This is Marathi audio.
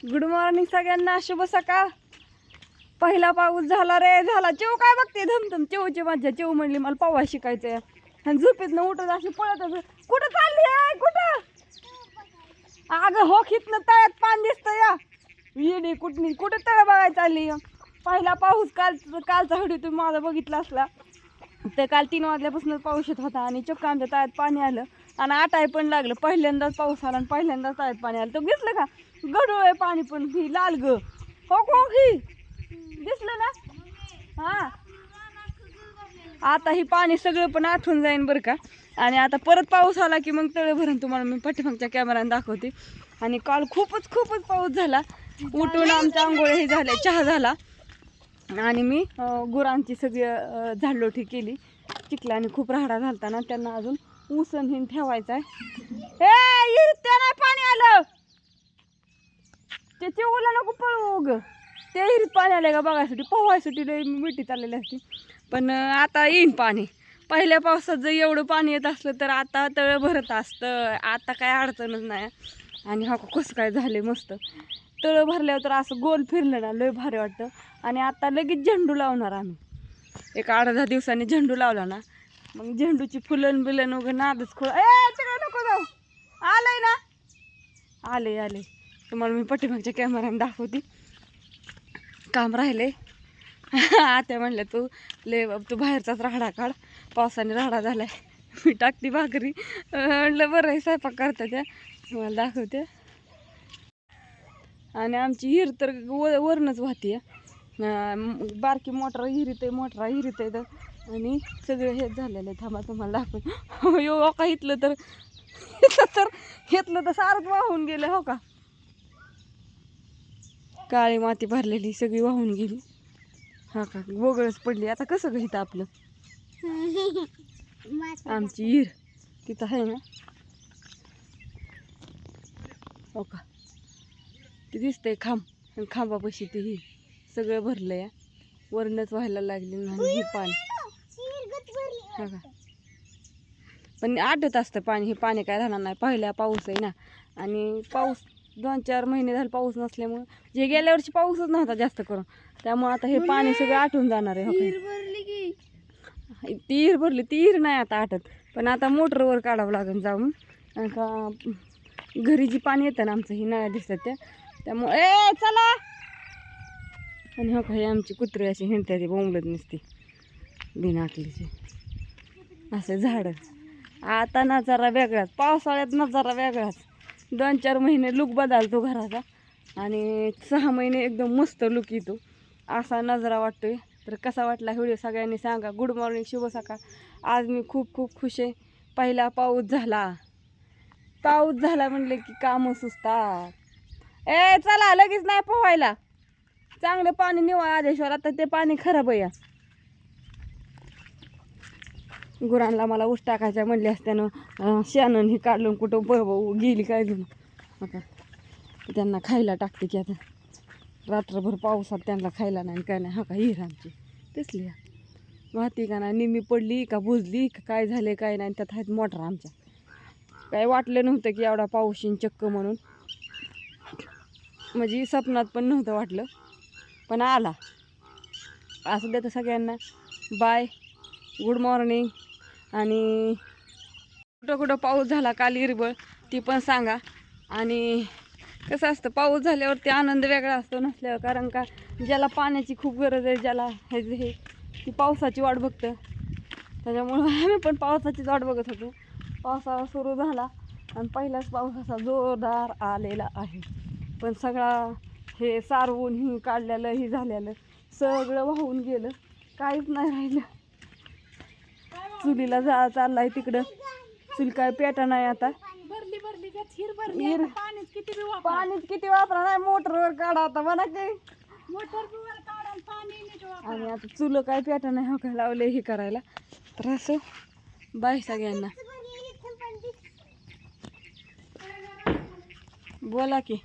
गुड मॉर्निंग सगळ्यांना. शुभ सकाळ. पहिला पाऊस झाला रे झाला. चेव काय बघते? धमधम चिवची मज्जा. चेऊ म्हणली मला पवा शिकायचंय. आणि झोपेतनं उठत अशी पळत असं, कुठं चालली आहे? कुठं? अगं हो खितनं तळ्यात पान दिसतं या. येणे कुठनी कुठं तळ बघायला चालली पहिला पाऊस काल कालचा हडी तुम्ही माझा बघितला असला. तर काल तीन वाजल्यापासून पाऊस येत होता आणि चक्क आमच्या तळ्यात पाणी आलं. आणि आटाय पण लागलं. पहिल्यांदाच पाऊस आला आणि पहिल्यांदाच तळ्यात पाणी आलं. तर दिसलं का? गडूळ आहे पाणी पण. ही लाल ग. हो को ही. दिसलं ना? हा. आता ही पाणी सगळं पण आठवून जाईन बरं का. आणि आता परत पाऊस आला की मग तळ भरून तुम्हाला मी पाठीमागच्या कॅमेराने दाखवते. आणि काल खूपच खूपच पाऊस झाला. उठून आमच्या आंघोळ हे झाल्या. चहा झाला. आणि मी गुरांची सगळी झाडलोठी केली. चिखलाने खूप राहडा घालताना त्यांना अजून ऊसन हिन ठेवायचा आहे. ए नाही पाणी आलं. ते चिवला नको पळू ग ते हिरीत पाणी आलं का बघायसाठी. पोहायसाठी लय मिठी चाललेली असते. पण आता येईन पाणी. पहिल्या पावसात जर एवढं पाणी येत असलं तर आता तळ भरत असतं. आता काय अडचणच नाही. आणि हा कसं काय झाले मस्त. तळ भरल्यावर तर असं गोल फिरलं ना लय भारी वाटतं. आणि आता लगेच झेंडू लावणार आम्ही. एक आठ दहा दिवसांनी झेंडू लावला ना मग झेंडूची फुलन बिलन वगैरे नादच खोळ ए नको जाऊ. आलंय ना? आले आले तुम्हाला मी पाठीमागच्या कॅमेऱ्याने दाखवते. काम राहिले आता म्हणलं तू ले तू बाहेरचाच राहडा काढ. पावसाने राहडा झालाय. मी टाकते भाकरी. म्हणलं बरं आहे स्वयंपाक करता त्या. तुम्हाला दाखवते. आणि आमची हिर तर व वरणच वाहते बारकी मोटर हिरीत आहे मोटर हिरीत आहे तर. आणि सगळं हेच झालेलं आहे थांबा तुम्हाला दाखवून यो हो का इथलं तर? इथलं तर? घेतलं तर सारच वाहून गेलं हो का? काळी माती भरलेली सगळी वाहून गेली. हा का? वगळच पडली. आता कसं घेत आपलं? आमची हिर. तिथं आहे ना? हो का? ते दिसतंय खांब. आणि खांबापाशी ते ही सगळं भरलं या वरणच व्हायला लागली नाही हे पाणी. हा का? पण आटत असतं पाणी. हे पाणी काय राहणार नाही. पहिला पाऊस आहे ना. आणि पाऊस दोन चार महिने झाले पाऊस नसल्यामुळं. जे गेल्या वर्षी पाऊसच नव्हता जास्त करून. त्यामुळे आता हे पाणी सगळं आटून जाणार आहे हो तीर भरली तीर नाही आता आटत. पण आता मोटरवर काढावं लागेल जाऊन. का घरी जी पाणी येतं ना आमचं ही नळ्या दिसतात त्या त्यामुळे ए चला! आणि हो काही आमची कुत्री अशी हिंडत्या ती बोंबलत नसते. बिनाकलीची असे झाडं. आता नजारा वेगळाच. पावसाळ्यात नजारा वेगळाच. दोन चार महिने लुक बदलतो घराचा. आणि सहा महिने एकदम मस्त लुक येतो. असा नजरा वाटतोय. तर कसा वाटला व्हिडिओ सगळ्यांनी सांगा. गुड मॉर्निंग शुभ सकाळ. आज मी खूप खूप खुश आहे. पहिला पाऊस झाला. पाऊस झाला म्हणले की कामं सुचतात ए चला लगेच नाही पोहायला. चांगलं पाणी निवा आदेश्वर आता ते पाणी खराब आहे या. गुरांना मला ऊस टाकायच्या म्हणले असत्यानं. शानन हे काढलं कुठं ब ब- गेली काय आता त्यांना खायला टाकते की आता. रात्रभर पावसात त्यांना खायला नाही काय नाही. हा का हिर आमची तेचली वाहती का नाही? निम्मी पडली का बुजली का काय झाले काय नाही. त्यात आहेत मोटर आमच्या. काय वाटलं नव्हतं की एवढा पाऊस येईन चक्क म्हणून. म्हणजे स्वप्नात पण नव्हतं वाटलं. पण आला. असं देतं सगळ्यांना बाय गुड मॉर्निंग आणि कुठं कुठं पाऊस झाला काल हिरबळ ती पण सांगा. आणि कसं असतं पाऊस झाल्यावर ते आनंद वेगळा असतो नसल्यावर. कारण का ज्याला पाण्याची खूप गरज आहे ज्याला हे जे हे ती पावसाची वाट बघतं. त्याच्यामुळं आम्ही पण पावसाचीच वाट बघत होतो. पावसाळा सुरू झाला आणि पहिलाच पाऊस असा जोरदार आलेला आहे. पण सगळा हे सारवून ही काढलेलं ही झालेलं सगळं वाहून गेलं. काहीच नाही राहिलं. चुलीला जा चाललाय तिकडं. चूल काय पेटा नाही आता. पाणीच किती वापर. नाही मोटरवर काढा आता म्हणा की. आणि आता चुलं काय पेटा नाही हो काय लावले हे करायला. तर असं बाय सगळ्यांना. बोला की.